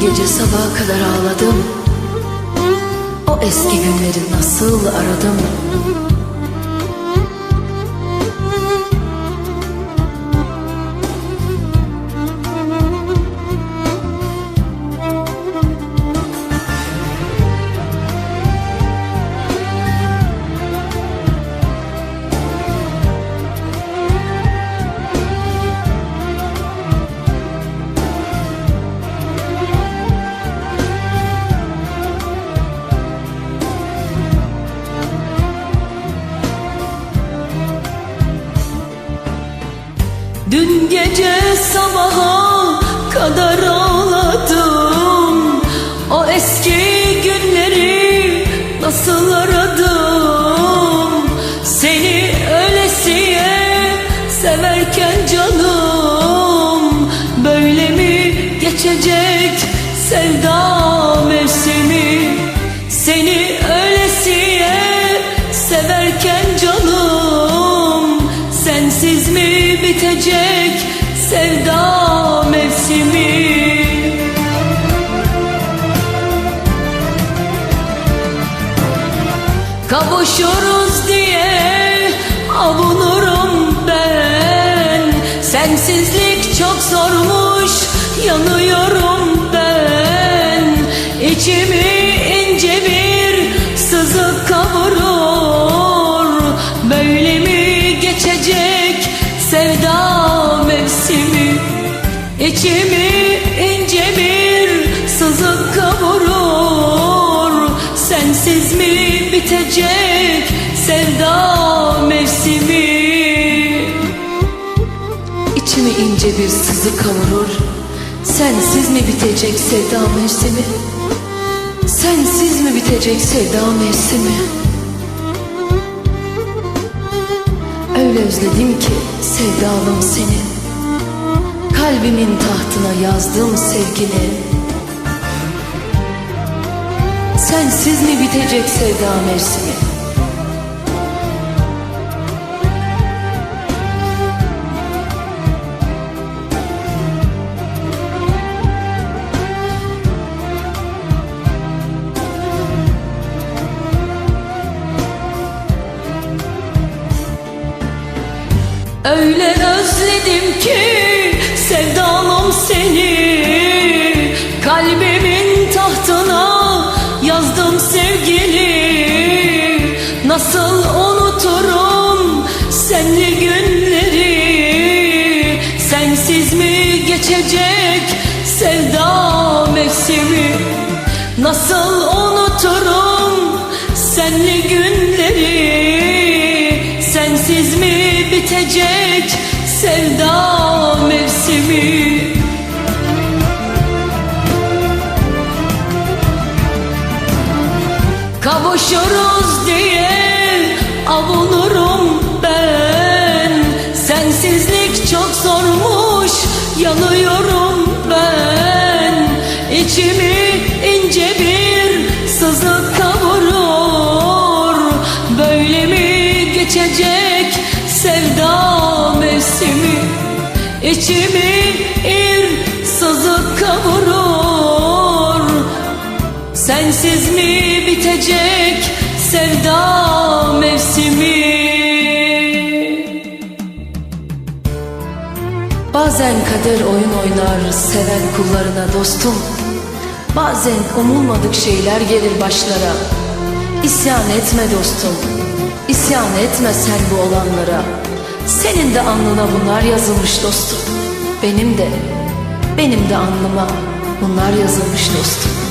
Gece sabaha kadar ağladım. O eski günleri nasıl aradım Dün gece sabaha kadar ağladım. O eski günleri nasıl aradım sevda mevsimi. Kavuşuruz diye avunurum ben. Sensizlik çok zormuş yanıyorum İçimi ince bir sızı kavurur. Sensiz mi bitecek sevda mevsimi? İçimi ince bir sızı kavurur? Sensiz mi bitecek sevda mevsimi? Sensiz mi bitecek sevda mevsimi? Öyle özledim ki sevdalım seni Kalbimin tahtına yazdım sevgini. Sensiz mi bitecek sevda mevsimi? Öyle özledim Nasıl unuturum senli günleri? Sensiz mi geçecek sevda mevsimi? Nasıl unuturum senli günleri? Sensiz mi bitecek sevda mevsimi? Kavuşuruz geçecek sevda mevsimi. İçimi ir sızı kavurur. Sensiz mi bitecek sevda mevsimi? Bazen kader oyun oynar seven kullarına dostum. Bazen umulmadık şeyler gelir başlara. İsyan etme dostum İsyan etme sen bu olanlara. Senin de alnına bunlar yazılmış dostum. Benim de Benim de alnıma bunlar yazılmış dostum